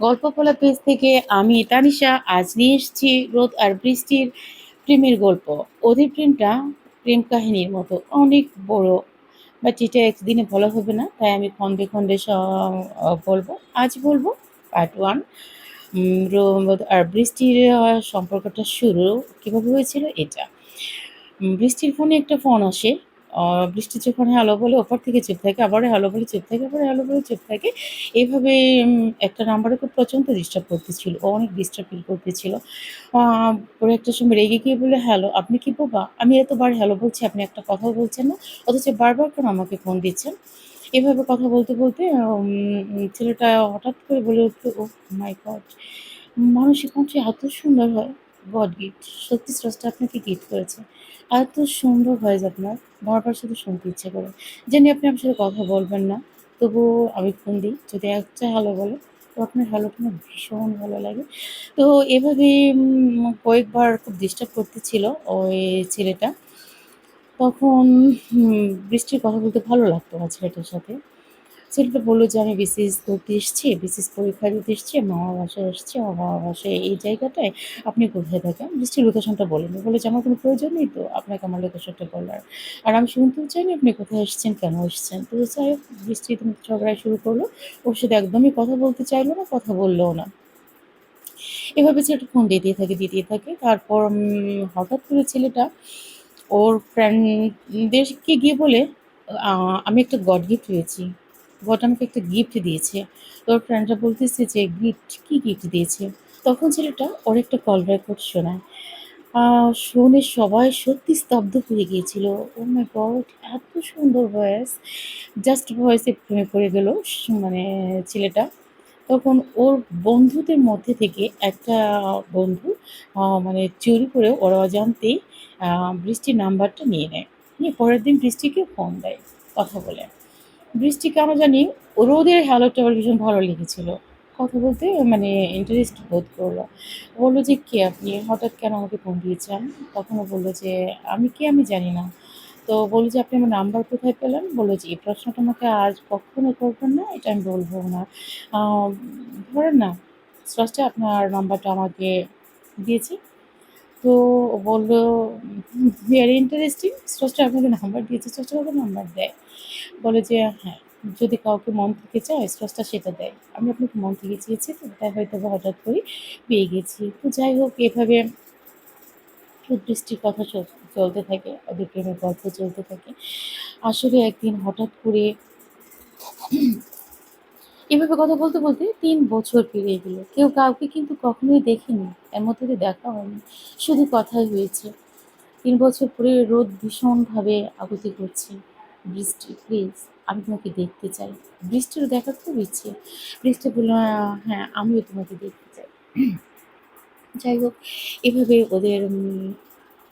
গল্প বলা পেজ থেকে আমি তানিশা, আজ নিয়ে এসেছি রোদ আর বৃষ্টির প্রেমের গল্প। ওদের প্রেমটা প্রেম কাহিনীর মতো, অনেক বড়। বাট এটা একদিনে বলা হবে না, তাই আমি খণ্ডে খণ্ডে বলব। আজ বলব পার্ট ওয়ান রোদ আর বৃষ্টির সম্পর্কটা শুরু। কীভাবে হয়েছিল এটা? বৃষ্টির ফোনে একটা ফোন আসে বৃষ্টি যখন হ্যালো বলে ওপর থেকে চেপ থাকে আবার হ্যালো বলে চেপ থাকে আবার হ্যালো বলে চেপ থাকে। এইভাবে একটা নাম্বারে খুব প্রচণ্ড ডিস্টার্ব করতেছিল অনেক ডিস্টার্ব ফিল করতেছিল। পরে একটা সময় রেগে গিয়ে বলে হ্যালো আপনি কি বাবা? আমি এতবার হ্যালো বলছি, আপনি একটা কথাও বলছেন না, অথচ বারবার কেন আমাকে ফোন দিচ্ছেন? এভাবে কথা বলতে বলতে ছেলেটা হঠাৎ করে বলে উঠল ও মাই গড মানুষের কণ্ঠে এত সুন্দর হয়। God gift. সত্যি স্রষ্টা আপনাকে গিফট করেছে। এত সুন্দর ভয়েস আপনার বারবার শুধু শুনতে ইচ্ছে করে। জানি আপনি আমার সাথে কথা বলবেন না, তবুও আমি ফোন দিই। যদি একটা হ্যালো বলে, তো আপনার হ্যালোটা আমার ভীষণ ভালো লাগে। তো এভাবে কয়েকবার খুব ডিস্টার্ব করতেছিল ওই ছেলেটা। তখন বৃষ্টির কথা বলতে ভালো লাগতো না ছেলেটার সাথে। ছেলেটা বলল যে, আমি বিসিএস করতে এসেছি বিসিএস পরীক্ষা দিতে এসেছি মামা বাসায় এসেছি মামার বাসায় এই জায়গাটায় আপনি কোথায় থাকেন? বৃষ্টির লোকেশনটা বলেন। বলে যে, আমার কোনো প্রয়োজন নেই তো আপনাকে আমার লোকেশনটা বলার। আর আমি শুনতেও চাইনি আপনি কোথায় এসেছেন, কেন এসেছেন? তো হোক বৃষ্টি তুমি ঝগড়া শুরু করল। ওর সাথে একদমই কথা বলতে চাইলো না, কথা বললেও না। এভাবে ছেলেটা ফোন দিয়ে দিয়ে থাকে দিয়ে দিয়ে থাকে। তারপর হঠাৎ করে ছেলেটা ওর ফ্রেন্ডদেরকে গিয়ে বলে আমি একটা গড গিফট পেয়েছি। গড আমাকে একটা গিফট দিয়েছে। তোর ফ্রেন্ডরা বলতেছে যে গিফট কি গিফট দিয়েছে? তখন ছেলেটা ওর একটা কল রেকর্ড শোনায় শুনে সবাই সত্যি স্তব্ধ হয়ে গিয়েছিল। ও মাই গড এত সুন্দর ভয়েস জাস্ট ভয়েসে প্রেমে পড়ে গেল মানে ছেলেটা। তখন ওর বন্ধুদের মধ্যে থেকে একটা বন্ধু মানে চুরি করে ওরা অজান্তেই বৃষ্টির নাম্বারটা নিয়ে নেয়। নিয়ে পরের দিন বৃষ্টিকে ফোন দেয়, কথা বলে। বৃষ্টি কেন জানি রোদের হ্যালোটা আবার ভীষণ ভালো লেগেছিল কথা বলতে মানে ইন্টারেস্ট বোধ করল। বলল যে, কে আপনি? হঠাৎ কেন আমাকে ফোন দিয়েছেন? তখন ও বলল যে, আমি কে? আমি জানি না। তো বলল যে, আপনি আমার নাম্বার কোথায় পেলেন? বলল যে, এই প্রশ্নটা আমাকে আজ কখনো করবেন না, এটা আমি বলব না। ধরেন না স্রষ্টা আপনার নাম্বারটা আমাকে দিয়েছে। তো বলল ভেরি ইন্টারেস্টিং স্রষ্টা আপনাকে নাম্বার দিয়েছে। স্রষ্টা কাউকে নাম্বার দেয়। বলে যে হ্যাঁ যদি কাউকে মন থেকে চায়, স্রষ্টা সেটা দেয়। আমি আপনাকে মন থেকে চেয়েছি তো, তাই হয়তো বা হঠাৎ করে পেয়ে গেছি। তো যাই হোক, এভাবে বৃষ্টির কথা চল- চলতে থাকে ওদের প্রেমের গল্প চলতে থাকে। আসলে একদিন হঠাৎ করে এভাবে কথা বলতে বলতে তিন বছর পেরিয়ে গেল। কেউ কাউকে কিন্তু কখনোই দেখিনি। এর মধ্যে দিয়ে দেখা হয়নি। শুধু কথাই হয়েছে। তিন বছর পরে রোদ ভীষণভাবে আকুতি করছে। বৃষ্টি প্লিজ আমি তোমাকে দেখতে চাই। বৃষ্টির দেখা খুব ইচ্ছে বৃষ্টি বলল হ্যাঁ আমিও তোমাকে দেখতে চাই। যাই হোক, এভাবে ওদের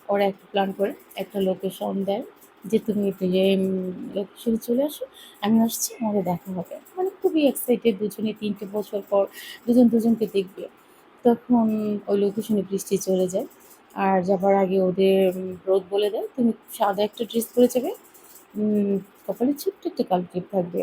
ওরা একটা প্ল্যান করে, একটা লোকেশন দেয় যে তুমি লোকেশনে চলে আসো, আমি আসছি, আমাদের দেখা হবে। মানে খুবই এক্সাইটেড দুজনে তিনটে বছর পর দুজন দুজনকে দেখবে। তখন ওই লোকেশনে বৃষ্টি চলে যায়। আর যাবার আগে ওদের রোদ বলে দেয়, তুমি সাদা একটা ড্রেস পরে যাবে। কপালে ছোট্ট একটা কাল থাকবে।